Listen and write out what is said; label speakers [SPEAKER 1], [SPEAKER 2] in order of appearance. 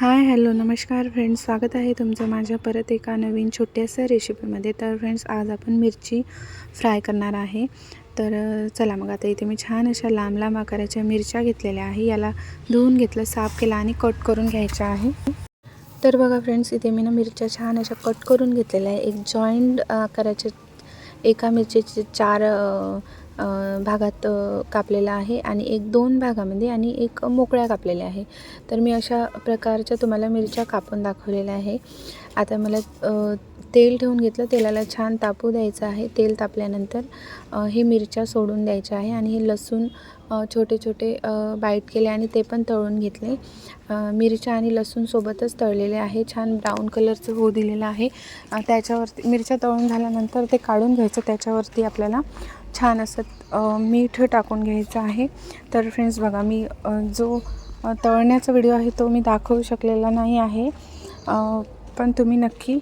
[SPEAKER 1] Hi hello नमस्कार friends. स्वागत आहे तुमचं माझ्या परत एका नवीन छोट्याशा रेसिपीमध्ये. तर फ्रेंड्स आज आपण मिरची फ्राय करणार आहे. तर चला मग आता इथे मी छान अशा लांब लांब आकाराच्या मिरच्या घेतलेल्या आहे. याला धुवून घेतलं साफ केला आणि कट करून घ्यायचं आहे. तर बघा फ्रेंड्स इथे मी ना मिरच्या छान अशा कट करून घेतलेल्या आहे. एक जॉईंट आकाराच्या एका मिरचीचे चार भागात कापलेला आहे आणि एक दोन भागामध्ये आणि एक मोकळ्या कापलेल्या आहे. तर मी अशा प्रकारच्या तुम्हाला मिरच्या कापून दाखवलेल्या आहे. आता मला तेल ठेवून घेतलं. तेलाला छान तापू द्यायचं आहे. तेल तापल्यानंतर हे मिरच्या सोडून द्यायच्या आहे आणि हे लसूण छोटे छोटे बाईट केले आणि ते पण तळून घेतले. मिरच्या आणि लसूणसोबतच तळलेले आहे. छान ब्राऊन कलरचं होऊ दिलेलं आहे. त्याच्यावरती मिरच्या तळून झाल्यानंतर ते काढून घ्यायचं. त्याच्यावरती आपल्याला छान असं मीठ टाकून घ्यायचं आहे. तर फ्रेंड्स बघा मी जो तळण्याचा व्हिडिओ आहे तो मी दाखवू शकलेला नाही आहे. पण तुम्ही नक्की